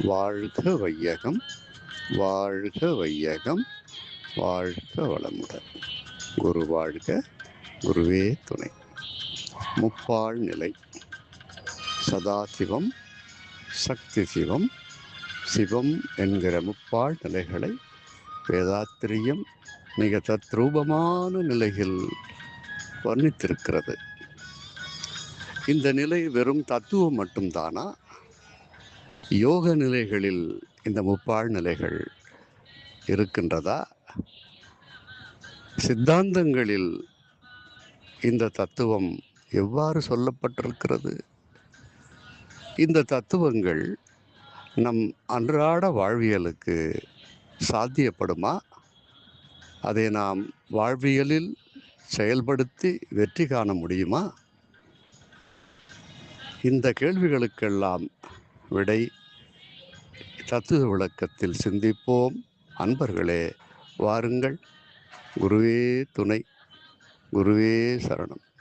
வாழ்க வையகம் வாழ்க வையகம் வாழ்க வளமுடன் குரு வாழ்க குருவே துணை. முப்பாள் நிலை சதாசிவம் சக்தி சிவம் சிவம் என்கிற முப்பாள் நிலைகளை வேதாத்திரியம் மிக தத்ரூபமான நிலையில் வர்ணித்திருக்கிறது. இந்த நிலை வெறும் தத்துவம் மட்டும்தானா? யோக நிலைகளில் இந்த முப்பாள் நிலைகள் இருக்கின்றதா? சித்தாந்தங்களில் இந்த தத்துவம் எவ்வாறு சொல்லப்பட்டிருக்கிறது? இந்த தத்துவங்கள் நம் அன்றாட வாழ்வியலுக்கு சாத்தியப்படுமா? அதை நாம் வாழ்வியலில் செயல்படுத்தி வெற்றி காண முடியுமா? இந்த கேள்விகளுக்கெல்லாம் விடை தத்துவ விளக்கத்தில் சிந்திப்போம். அன்பர்களே வாருங்கள். குருவே துணை குருவே சரணம்.